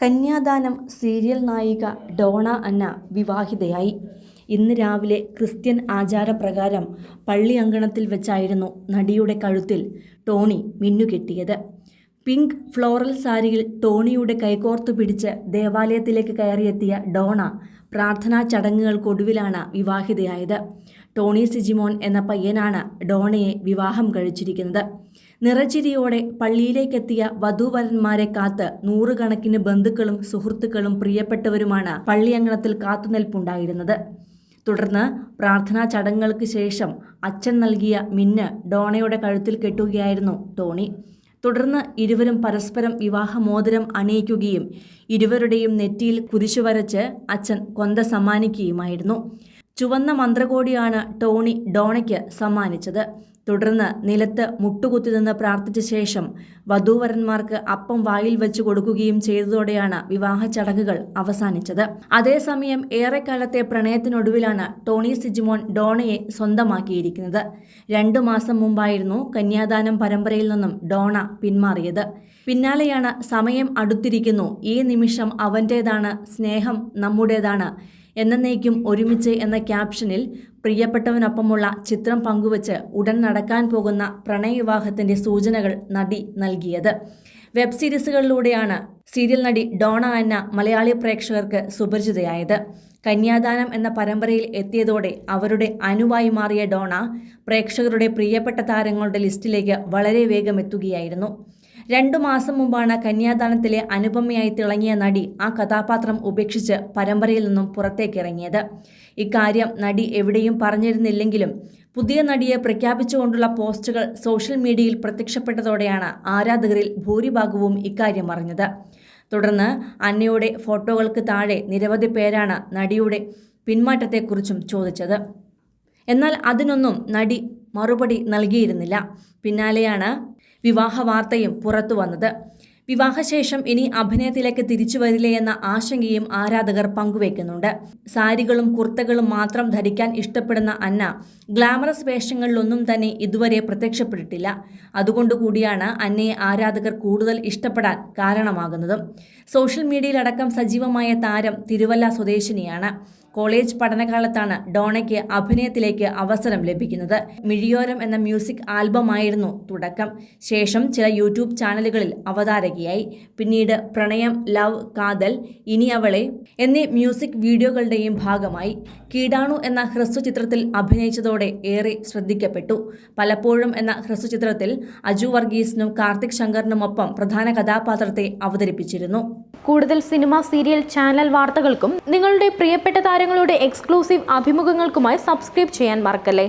കന്യാദാനം serial നായിക Donna അന്ന വിവാഹിതയായി. ഇന്ന് രാവിലെ ക്രിസ്ത്യൻ ആചാരപ്രകാരം പള്ളി അങ്കണത്തിൽ വെച്ചായിരുന്നു നടിയുടെ കഴുത്തിൽ ടോണി മിന്നുകെട്ടിയത് പിങ്ക് ഫ്ലോറൽ സാരിയിൽ ടോണിയുടെ കൈകോർത്തു പിടിച്ച് ദേവാലയത്തിലേക്ക് കയറിയെത്തിയ ഡോണ പ്രാർത്ഥനാ ചടങ്ങുകൾക്കൊടുവിലാണ് വിവാഹിതയായത്. ടോണി സിജിമോൻ എന്ന പയ്യനാണ് ഡോണയെ വിവാഹം കഴിച്ചിരിക്കുന്നത്. നിറച്ചിരിയോടെ പള്ളിയിലേക്കെത്തിയ വധുവരന്മാരെ കാത്ത് നൂറുകണക്കിന് ബന്ധുക്കളും സുഹൃത്തുക്കളും പ്രിയപ്പെട്ടവരുമാണ് പള്ളിയങ്കണത്തിൽ കാത്തുനിൽപ്പുണ്ടായിരുന്നത്. തുടർന്ന് പ്രാർത്ഥനാ ചടങ്ങുകൾക്ക് ശേഷം അച്ഛൻ നൽകിയ മിന്ന് ഡോണയുടെ കഴുത്തിൽ കെട്ടുകയായിരുന്നു ടോണി. തുടർന്ന് ഇരുവരും പരസ്പരം വിവാഹമോതിരം അണിയിക്കുകയും ഇരുവരുടെയും നെറ്റിയിൽ കുരിശു വരച്ച് അച്ഛൻ കൊന്ത സമ്മാനിക്കുകയുമായിരുന്നു. ചുവന്ന മന്ത്രകോടിയാണ് ടോണി ഡോണയ്ക്ക് സമ്മാനിച്ചത്. തുടർന്ന് നിലത്ത് മുട്ടുകുത്തി നിന്ന് പ്രാർത്ഥിച്ച ശേഷം വധൂവരന്മാർക്ക് അപ്പം വായിൽ വെച്ച് കൊടുക്കുകയും ചെയ്തതോടെയാണ് വിവാഹ ചടങ്ങുകൾ അവസാനിച്ചത്. അതേസമയം ഏറെക്കാലത്തെ പ്രണയത്തിനൊടുവിലാണ് ടോണി സിജിമോൻ ഡോണയെ സ്വന്തമാക്കിയിരിക്കുന്നത്. രണ്ടു മാസം മുമ്പായിരുന്നു കന്യാദാനം പരമ്പരയിൽ നിന്നും ഡോണ പിന്മാറിയത്. പിന്നാലെയാണ് സമയം അടുത്തിരിക്കുന്നു. ഈ നിമിഷം അവന്റേതാണ് സ്നേഹം നമ്മുടേതാണ്. എന്നേക്കും ഒരുമിച്ച് എന്ന ക്യാപ്ഷനിൽ പ്രിയപ്പെട്ടവനൊപ്പമുള്ള ചിത്രം പങ്കുവച്ച് ഉടൻ നടക്കാൻ പോകുന്ന പ്രണയവിവാഹത്തിന്റെ സൂചനകൾ നടി നൽകിയത്. വെബ് സീരീസുകളിലൂടെയാണ് സീരിയൽ നടി ഡോണ എന്ന മലയാളി പ്രേക്ഷകർക്ക് സുപരിചിതയായത്. കന്യാദാനം എന്ന പരമ്പരയിൽ എത്തിയതോടെ അവരുടെ അനുവായി മാറിയ ഡോണ പ്രേക്ഷകരുടെ പ്രിയപ്പെട്ട താരങ്ങളുടെ ലിസ്റ്റിലേക്ക് വളരെ വേഗം എത്തുകയായിരുന്നു. രണ്ടു മാസം മുമ്പാണ് കന്യാദാനത്തിലെ അനുപമയായി തിളങ്ങിയ നടി ആ കഥാപാത്രം ഉപേക്ഷിച്ച് പരമ്പരയിൽ നിന്നും പുറത്തേക്കിറങ്ങിയത്. ഇക്കാര്യം നടി എവിടെയും പറഞ്ഞിരുന്നില്ലെങ്കിലും പുതിയ നടിയെ പ്രഖ്യാപിച്ചുകൊണ്ടുള്ള പോസ്റ്റുകൾ സോഷ്യൽ മീഡിയയിൽ പ്രത്യക്ഷപ്പെട്ടതോടെയാണ് ആരാധകരിൽ ഭൂരിഭാഗവും ഇക്കാര്യം അറിഞ്ഞത്. തുടർന്ന് അന്നയുടെ ഫോട്ടോകൾക്ക് താഴെ നിരവധി പേരാണ് നടിയുടെ പിന്മാറ്റത്തെക്കുറിച്ചും ചോദിച്ചത്. എന്നാൽ അതിനൊന്നും നടി മറുപടി നൽകിയിരുന്നില്ല. പിന്നാലെയാണ് വിവാഹ വാർത്തയും പുറത്തു വന്നത് വിവാഹശേഷം ഇനി അഭിനയത്തിലേക്ക് തിരിച്ചു വരില്ലേ എന്ന ആശങ്കയും ആരാധകർ പങ്കുവയ്ക്കുന്നുണ്ട് സാരികളും കുർത്തകളും മാത്രം ധരിക്കാൻ ഇഷ്ടപ്പെടുന്ന അന്ന ഗ്ലാമറസ് വേഷങ്ങളിലൊന്നും തന്നെ ഇതുവരെ പ്രത്യക്ഷപ്പെട്ടിട്ടില്ല. അതുകൊണ്ടുകൂടിയാണ് അന്നയെ ആരാധകർ കൂടുതൽ ഇഷ്ടപ്പെടാൻ കാരണമാകുന്നതും. സോഷ്യൽ മീഡിയയിലടക്കം സജീവമായ താരം തിരുവല്ല സ്വദേശിനിയാണ്. കോളേജ് പഠനകാലത്താണ് ഡോണയ്ക്ക് അഭിനയത്തിലേക്ക് അവസരം ലഭിക്കുന്നത്. മിഴിയോരം എന്ന മ്യൂസിക് ആൽബമായിരുന്നു തുടക്കം. ശേഷം ചില യൂട്യൂബ് ചാനലുകളിൽ അവതാരകയായി പിന്നീട് പ്രണയം ലവ് കാതൽ ഇനി അവളെ എന്നീ മ്യൂസിക് വീഡിയോകളുടെയും ഭാഗമായി കീടാണു എന്ന ഹ്രസ്വചിത്രത്തിൽ അഭിനയിച്ചതോടെ ഏറെ ശ്രദ്ധിക്കപ്പെട്ടു. പലപ്പോഴും എന്ന ഹ്രസ്വചിത്രത്തിൽ അജു വർഗീസിനും കാർത്തിക് ശങ്കറിനുമൊപ്പം പ്രധാന കഥാപാത്രത്തെ അവതരിപ്പിച്ചിരുന്നു. കൂടുതൽ സിനിമ സീരിയൽ ചാനൽ വാർത്തകൾക്കും നിങ്ങളുടെ പ്രിയപ്പെട്ട താരങ്ങളുടെ എക്സ്ക്ലൂസീവ് അഭിമുഖങ്ങൾക്കുമായി സബ്സ്ക്രൈബ് ചെയ്യാൻ മറക്കല്ലേ?